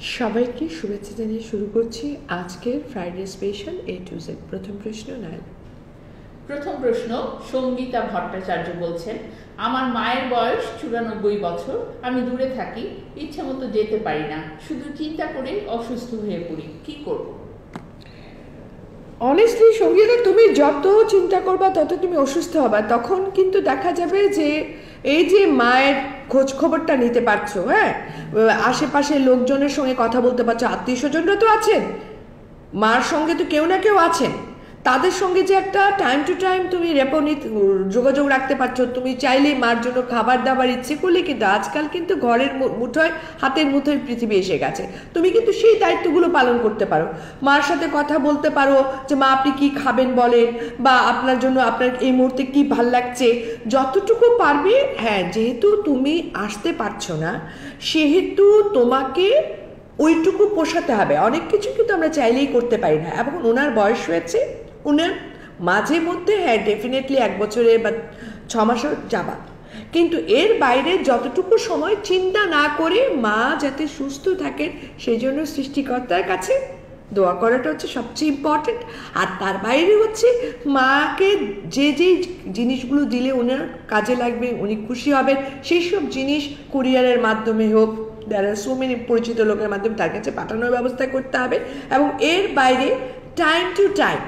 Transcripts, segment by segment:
সবাইকে শুভেচ্ছা জানিয়ে শুরু করছি আজকের Friday special A to Z প্রথম প্রশ্ন নয় প্রথম প্রশ্ন, সঙ্গীতা ভট্টাচার্য বলছেন, আমার মায়ের বয়স চুরানব্বই বছর, আমি দূরে থাকি ইচ্ছে মতো যেতে পারি না, শুধু চিন্তা করে অসুস্থ হয়ে পড়ি, কি করব? অনেস্টলি সঙ্গীতে, তুমি যত চিন্তা করবা, তত তুমি অসুস্থ হবা। তখন কিন্তু দেখা যাবে যে, এই যে মায়ের খোঁজ খবরটা নিতে পারছ হ্যাঁ? আশেপাশে লোকজনের সঙ্গে কথা বলতে পারছ আত্মীয় স্বজনরা তো আছেন। মার সঙ্গে তো কেউ না কেউ আছেন। তাদের সঙ্গে যে একটা টাইম টু টাইম তুমি রেপনিত যোগাযোগ রাখতে পারছ, তুমি চাইলেই মার জন্য খাবার দাবার ইচ্ছে করলে কিন্তু আজকাল কিন্তু ঘরের মুঠোয়, হাতের মুঠোয় পৃথিবী এসে গেছে। তুমি কিন্তু সেই দায়িত্বগুলো পালন করতে পারো। মার সাথে কথা বলতে পারো যে, মা, আপনি কি খাবেন বলেন? বা, আপনার জন্য আপনার এই মুহূর্তে কি ভালো লাগছে? যতটুকু পারবে হ্যাঁ যেহেতু তুমি আসতে পারছ না, সেহেতু তোমাকে ওইটুকু পোষাতে হবে। অনেক কিছু কিন্তু আমরা চাইলেই করতে পারি না। এবং ওনার বয়স হয়েছে উনার মাঝে মধ্যে হ্যাঁ ডেফিনেটলি এক বছরে বা ছ মাসও যাবা কিন্তু এর বাইরে যতটুকু সময় চিন্তা না করে মা যাতে সুস্থ থাকেন, সেই জন্য সৃষ্টিকর্তার কাছে দোয়া করাটা হচ্ছে সবচেয়ে ইম্পর্টেন্ট আর তার বাইরে হচ্ছে মাকে যে যে জিনিসগুলো দিলে ওনার কাজে লাগবে, উনি খুশি হবেন, সেই সব জিনিস কুরিয়ারের মাধ্যমে হোক দ্যার সো মেনি পরিচিত লোকের মাধ্যমে তার কাছে পাঠানোর ব্যবস্থা করতে হবে। এবং এর বাইরে time to time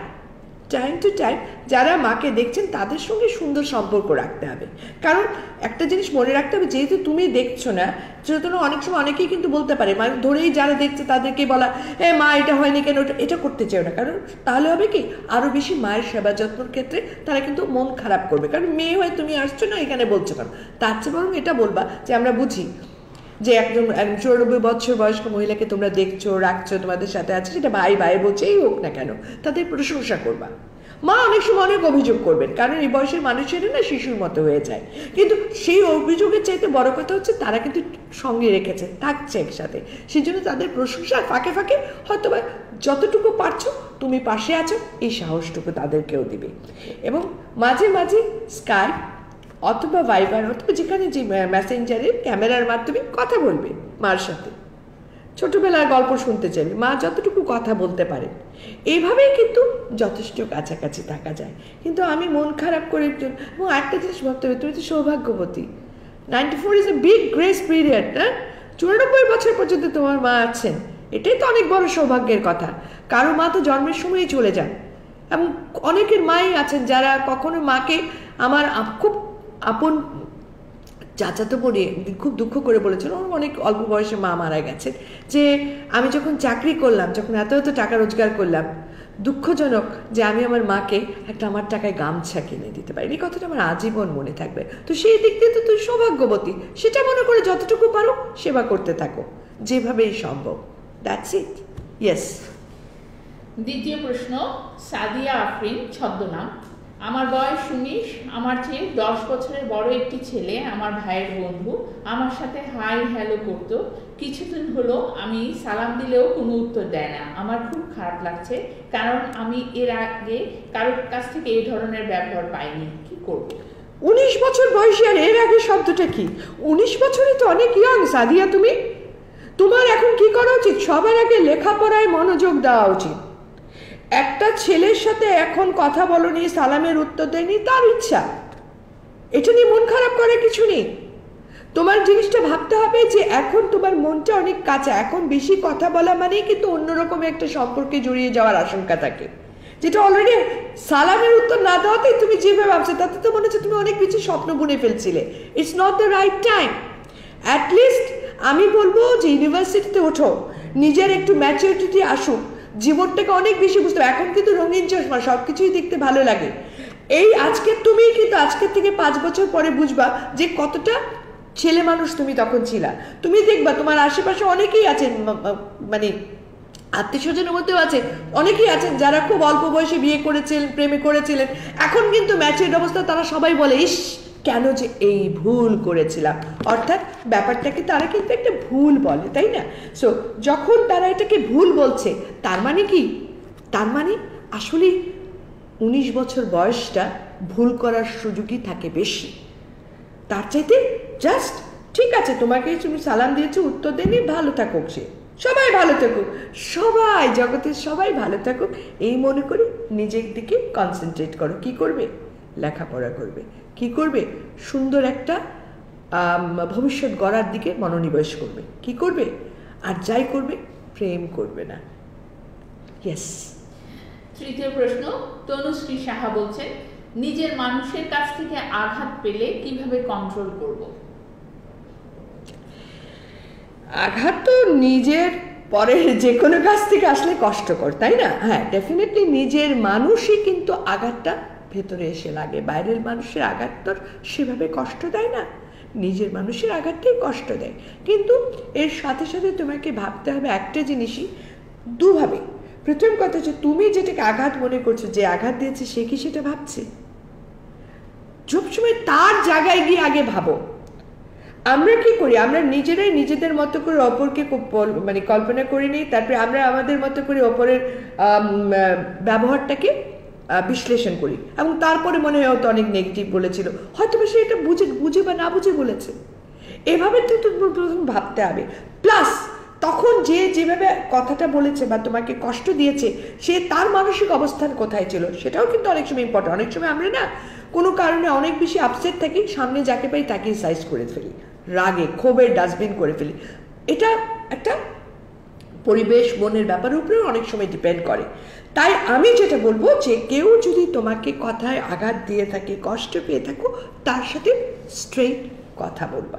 time to time যারা মাকে দেখছেন তাদের সঙ্গে সুন্দর সম্পর্ক রাখতে হবে। কারণ একটা জিনিস মনে রাখতে হবে, যেহেতু তুমি দেখছ না, সেজন্য অনেক সময় অনেকেই কিন্তু বলতে পারে মানে ধরেই যারা দেখছে তাদেরকে বলা, এ মা, এটা হয়নি কেন? এটা করতে চাও না। কারণ তাহলে হবে কি আরও বেশি মায়ের সেবা যত্নর ক্ষেত্রে তারা কিন্তু মন খারাপ করবে। কারণ মেয়ে হয়ে, তুমি আসছো না, এখানে বলছো কেন? তার চেয়ে বরং এটা বলবা যে, আমরা বুঝি যে একজন চৌরানব্বই বছর বয়স্ক মহিলাকে তোমরা দেখছ, রাখছো, তোমাদের সাথে আছে, সেটা ভাই ভাই বলছেই হোক না কেন, তাদের প্রশংসা করবা। মা অনেক সময় অনেক অভিযোগ করবেন, কারণ এই বয়সের মানুষের না শিশুর মতো হয়ে যায়। কিন্তু সেই অভিযোগের চাইতে বড় কথা হচ্ছে, তারা কিন্তু সঙ্গে রেখেছে, থাকছে একসাথে। সেই জন্য তাদের প্রশংসা ফাঁকে ফাঁকে হয়তো বা যতটুকু পারছ, তুমি পাশে আছো, এই সাহসটুকু তাদেরকেও দিবে। এবং মাঝে মাঝে স্কাই অথবা ভাইবার অথবা যেখানে যে মেসেঞ্জারে ক্যামেরার মাধ্যমে কথা বলবে মার সাথে। ছোটবেলার গল্প শুনতে চাইবে, মা যতটুকু কথা বলতে পারে। এইভাবেই কিন্তু যথেষ্ট কাছাকাছি থাকা যায়। কিন্তু আমি মন খারাপ করে এবং একটা জিনিস ভাবতে হবে, তুমি তো সৌভাগ্যবতী। Ninety four is a big grace period না? চুরানব্বই বছর পর্যন্ত তোমার মা আছেন। এটাই তো অনেক বড় সৌভাগ্যের কথা। কারও মা তো জন্মের সময়ই চলে যান। এবং অনেকের মাই আছেন যারা কখনো মাকে আমার খুব আপন চাচাতো পড়ে খুব দুঃখ করে বলেছিল ওর অনেক অল্প বয়সে মা মারা গেছে, যে আমি যখন চাকরি করলাম, যখন এত এত টাকা রোজগার করলাম, দুঃখজনক যে আমি আমার মাকে একটা আমার টাকায় গামছা কিনে দিতে পারি। এই কথাটা আমার আজীবন মনে থাকবে। তো সেই দিক দিয়ে তো তুই সৌভাগ্যবতী, সেটা মনে করে যতটুকু পারো সেবা করতে থাকো, যেভাবেই সম্ভব। দ্যাটস ইট ইয়েস দ্বিতীয় প্রশ্ন, সাদিয়া আফরিন ছদ্মনাম। আমার বয়স উনিশ, আমার চেয়ে দশ বছরের বড় একটি ছেলে, আমার ভাইয়ের বন্ধু, আমার সাথে হাই হ্যালো করতো। কিছুদিন হলো আমি সালাম দিলেও কোনো উত্তর দেয় না। আমার খুব খারাপ লাগছে, কারণ আমি এর আগে কারোর কাছ থেকে এই ধরনের ব্যবহার পাইনি। কি করব? উনিশ বছর বয়সী আর এর আগে শব্দটা কি? উনিশ বছরই তো অনেক ইয়ং সাদিয়া তুমি। তোমার এখন কি করা উচিত? সবার আগে লেখাপড়ায় মনোযোগ দেওয়া উচিত। একটা ছেলের সাথে এখন কথা বলনি, সালামের উত্তর দেয়নি, তার ইচ্ছা। এটা নিয়ে মন খারাপ করে কিছু নেই। তোমার জিনিসটা ভাবতে হবে যে এখন তোমার মনটা অনেক কাঁচা। এখন বেশি কথা বলা মানেই কিন্তু অন্যরকম একটা সম্পর্কে জড়িয়ে যাওয়ার আশঙ্কা থাকে। যেটা অলরেডি সালামের উত্তর না দেওয়াতেই তুমি যেভাবে ভাবছ, তাতে তো মনে হচ্ছে তুমি অনেক কিছু স্বপ্ন বুনে ফেলছিলে। It's not the right time at least আমি বলব যে ইউনিভার্সিটিতে ওঠো। নিজের একটু ম্যাচুরিটি আসুক। জীবনটাকে অনেক বেশি বুঝতে এখন কিন্তু রঙিন চশমা সব কিছুই দেখতে ভালো লাগে। এই আজকের তুমি কিন্তু আজকের থেকে পাঁচ বছর পরে বুঝবা যে কতটা ছেলে মানুষ তুমি তখন ছিলা। তুমি দেখবা তোমার আশেপাশে অনেকেই আছেন মানে আত্মীয় স্বজনের মধ্যেও আছে, অনেকেই আছেন যারা খুব অল্প বয়সে বিয়ে করেছিলেন প্রেমে করেছিলেন। এখন কিন্তু ম্যাচের অবস্থা তারা সবাই বলে, ইস কেন যে এই ভুল করেছিলাম? অর্থাৎ ব্যাপারটাকে তারা কিন্তু একটা ভুল বলে, তাই না? সো যখন তারা এটাকে ভুল বলছে, তার মানে কি? তার মানে আসলে উনিশ বছর বয়সটা ভুল করার সুযোগই থাকে বেশি। তার চাইতে জাস্ট ঠিক আছে, তোমাকে তুমি সালাম দিয়েছ, উত্তর দেনি ভালো থাকুক সে। সবাই ভালো থাকুক। সবাই, জগতের সবাই ভালো থাকুক। এই মনে করে নিজের দিকে কনসেন্ট্রেট করো। কি করবে? লেখাপড়া করবে। কি করবে? সুন্দর একটা ভবিষ্যৎ গড়ার দিকে মনোনিবেশ করবে। কি করবে? আর যাই করবে প্রেম করবে না। ইয়েস তৃতীয় প্রশ্ন তনুশ্রী সাহা বলছেন নিজের মানুষের কাছ থেকে আঘাত পেলে কীভাবে কন্ট্রোল করব? আঘাত তো নিজের পরের যে কোনো কাছ থেকে আসলে কষ্টকর তাই না? হ্যাঁ ডেফিনেটলি নিজের মানুষই কিন্তু আঘাতটা ভেতরে এসে লাগে। বাইরের মানুষের আঘাত তোর সেভাবে কষ্ট দেয় না। নিজের মানুষের আঘাতটাই কষ্ট দেয়। কিন্তু এর সাথে সাথে তোমাকে ভাবতে হবে একটা জিনিসই, দুভাবে। প্রথম কথা হচ্ছে, তুমি যেটাকে আঘাত মনে করছ, যে আঘাত দিয়েছে সে কি সেটা ভাবছে? সবসময় তার জায়গায় গিয়ে আগে ভাবো। আমরা কি করি? আমরা নিজেরাই নিজেদের মতো করে অপরকে মানে কল্পনা করে নিই, তারপরে আমরা আমাদের মতো করে অপরের ব্যবহারটাকে বিশ্লেষণ করি। এবং তারপরে মনে হয় হয়তো অনেক নেগেটিভ বলেছিল। হয়তো সে এটা বুঝে বুঝে বা না বুঝে বলেছে। এভাবে তো প্রথম ভাবতে হবে। প্লাস তখন যে যেভাবে কথাটা বলেছে বা তোমাকে কষ্ট দিয়েছে, সে তার মানসিক অবস্থান কোথায় ছিল, সেটাও কিন্তু অনেক সময় ইম্পর্টেন্ট অনেক সময় আমরা না কোনো কারণে অনেক বেশি আপসেট থাকি, সামনে যাকে পাই তাকে সাইজ করে ফেলি। রাগে, ক্ষোভের ডাস্টবিন করে ফেলি। এটা একটা পরিবেশ, মনের ব্যাপারের উপরেও অনেক সময় ডিপেন্ড করে। তাই আমি যেটা বলব যে কেউ যদি তোমাকে কথায় আঘাত দিয়ে থাকে, কষ্ট পেয়ে থাকো, তার সাথে স্ট্রেট কথা বলবা।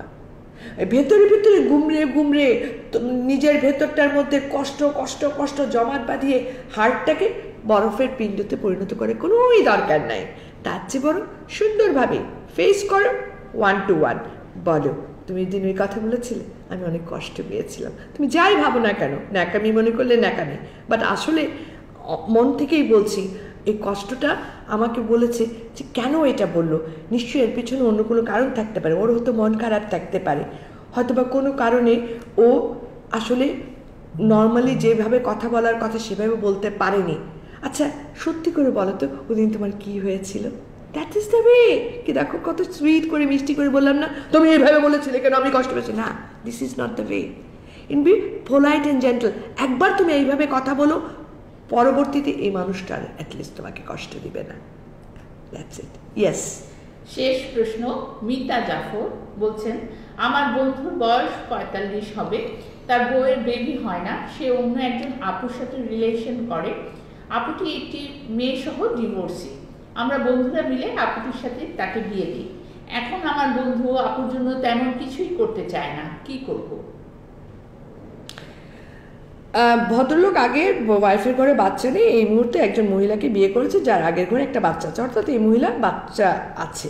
ভেতরে ভেতরে গুমড়ে তো- নিজের ভেতরটার মধ্যে কষ্ট কষ্ট কষ্ট জমাট বাঁধিয়ে হার্টটাকে বরফের পিণ্ডতে পরিণত করে কোনোই দরকার নাই। তার চেয়ে বরং সুন্দরভাবে ফেস করো ওয়ান টু ওয়ান বলো, তুমি দিনের কথা বলেছিলে? আমি অনেক কষ্ট পেয়েছিলাম। তুমি যাই ভাবো না কেন? ন্যাকামি মনে করলে ন্যাকামি। বাট আসলে মন থেকেই বলছি, এই কষ্টটা আমাকে বলেছে যে কেন এটা বলল? নিশ্চয়ই এর পিছনে অন্য কোনো কারণ থাকতে পারে। ওর হয়তো মন খারাপ থাকতে পারে। হয়তো বা কোনো কারণে ও আসলে নর্মালি যেভাবে কথা বলার কথা সেভাবে বলতে পারেনি। আচ্ছা সত্যি করে বলো তো, ওদিন তোমার কি হয়েছিল? দ্যাট ইজ দ্য ওয়ে কি দেখো, কত সুইট করে, মিষ্টি করে বললাম না? তুমি এইভাবে বলেছিলে কেন? আমি কষ্ট পেয়েছি না this is not the way in be polite and gentle একবার তুমি এইভাবে কথা বলো পরবর্তীতে এই মানুষটার অ্যাটলিস্ট তোমাকে কষ্ট দিবে না। দ্যাটস ইট ইয়েস শেষ প্রশ্ন, মিতা জাফর বলছেন, আমার বন্ধুর বয়স পঁয়তাল্লিশ হবে, তার বউয়ের বেবি হয় না, সে অন্য একজন আপুর সাথে রিলেশন করে। আপুটি একটি মেয়ে সহ ডিভোর্সি আমরা বন্ধুরা মিলে আপুটির সাথে তাকে বিয়ে দিই। এখন আমার বন্ধু আপুর জন্য তেমন কিছুই করতে চায় না। কি করব? ভদ্রলোক আগে ওয়াইফের ঘরে বাচ্চা নেই, এই মুহূর্তে একজন মহিলাকে বিয়ে করেছে, যার আগের ঘরে একটা বাচ্চা আছে। অর্থাৎ এই মহিলা বাচ্চা আছে।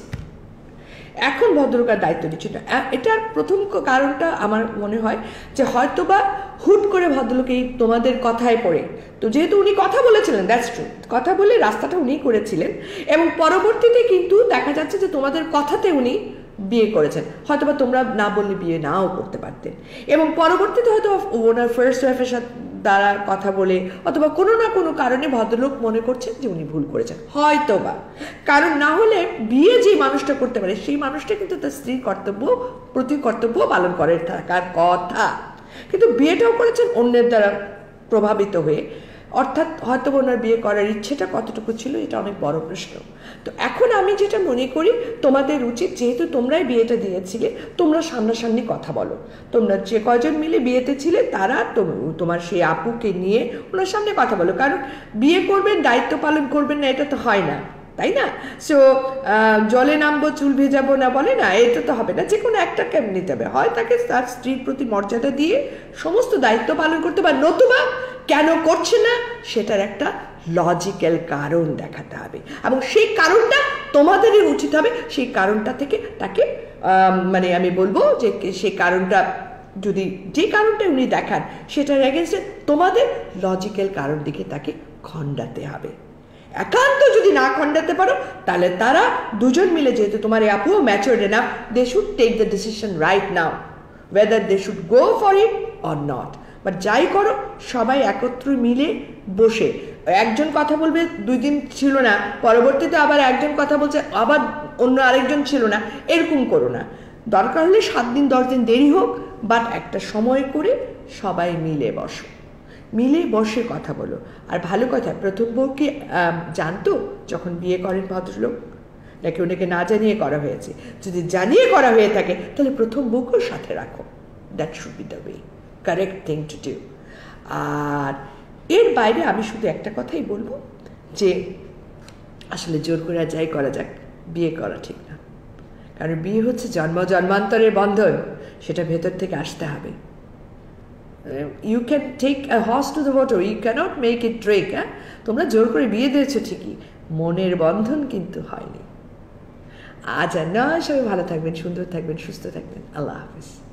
এখন ভদ্রলোক আর দায়িত্ব নিচ্ছে না। এটার প্রথম কারণটা আমার মনে হয় যে হয়তোবা হুট করে ভদ্রলোক এই তোমাদের কথায় পড়ে। তো যেহেতু উনি কথা বলেছিলেন দ্যাটস ট্রু কথা বলে রাস্তাটা উনি করেছিলেন এবং পরবর্তীতে কিন্তু দেখা যাচ্ছে যে তোমাদের কথাতে উনি বিয়ে করেছেন। হয়তোবা তোমরা না বললে বিয়ে নাও করতে পারতেন। এবং পরবর্তীতে হয়তো ওনার ফার্স্ট ওয়াইফের সাথে দ্বারা কথা বলে অথবা কোনো না কোনো কারণে ভদ্রলোক মনে করছেন যে উনি ভুল করেছেন। হয়তো বা কারণ না হলে বিয়ে যে মানুষটা করতে পারে, সেই মানুষটা কিন্তু তার স্ত্রী কর্তব্য, প্রতি কর্তব্য পালন করে। থাকার কথা। কিন্তু বিয়েটাও করেছেন অন্যের দ্বারা প্রভাবিত হয়ে। অর্থাৎ হয়তো ওনার বিয়ে করার ইচ্ছেটা কতটুকু ছিল, এটা অনেক বড় প্রশ্ন। তো এখন আমি যেটা মনে করি, তোমাদের উচিত যেহেতু তোমরাই বিয়েটা দিয়েছিলে, তোমরা সামনাসামনি কথা বলো। তোমরা যে কজন মিলে বিয়েতে ছিলে, তারা তোম- তোমার সেই আপুকে নিয়ে ওনার সামনে কথা বলো। কারণ বিয়ে করবেন, দায়িত্ব পালন করবেন না, এটা তো হয় না। তাই না? সো জলে নামবো, চুল ভেজাবো না বলে না, এটা তো হবে না। যে কোনো একটা ক্যাম্প নিতে হবে। হয় তাকে তার স্ত্রীর প্রতি মর্যাদা দিয়ে সমস্ত দায়িত্ব পালন করতে বা নতুবা কেন করছে না, সেটার একটা লজিক্যাল কারণ দেখাতে হবে। এবং সেই কারণটা তোমাদেরই উচিত হবে। সেই কারণটা থেকে তাকে মানে আমি বলব যে সেই কারণটা যদি, যে কারণটা উনি দেখান, সেটার এগেনস্টে তোমাদের লজিক্যাল কারণ দিকে তাকে খণ্ডাতে হবে। একান্ত যদি না খণ্ডাতে পারো, তাহলে তারা দুজন মিলে যেহেতু তোমার আপুও matured enough they should take the decision right now whether they should go for it or not but যাই করো, সবাই একত্র মিলে বসে। একজন কথা বলবে, দুই দিন ছিল না, পরবর্তীতে আবার একজন কথা বলছে, আবার অন্য আরেকজন ছিল না, এরকম করো না। দরকার হলে সাত দিন, দশ দিন দেরি হোক বাট একটা সময় করে সবাই মিলে বসো। মিলে বসে কথা বলো। আর ভালো কথা, প্রথম বউ কি জানতো যখন বিয়ে করেন ভদ্রলোক? নাকি ওনাকে না জানিয়ে করা হয়েছে? যদি জানিয়ে করা হয়ে থাকে, তাহলে প্রথম বউকেও সাথে রাখো। That should be the way correct thing to do আর এর বাইরে আমি শুধু একটা কথাই বলব, যে আসলে জোর করে যাই করা যাক, বিয়ে করা ঠিক না। কারণ বিয়ে হচ্ছে জন্ম জন্মান্তরের বন্ধন, সেটা ভেতর থেকে আসতে হবে। You can take a horse to the water you can't make it drink হ্যাঁ তোমরা জোর করে বিয়ে দিয়েছ ঠিকই। মনের বন্ধন কিন্তু হয়নি। আচ্ছা নয় সবাই ভালো থাকবেন, সুন্দর থাকবেন, সুস্থ থাকবেন। আল্লাহ হাফিজ।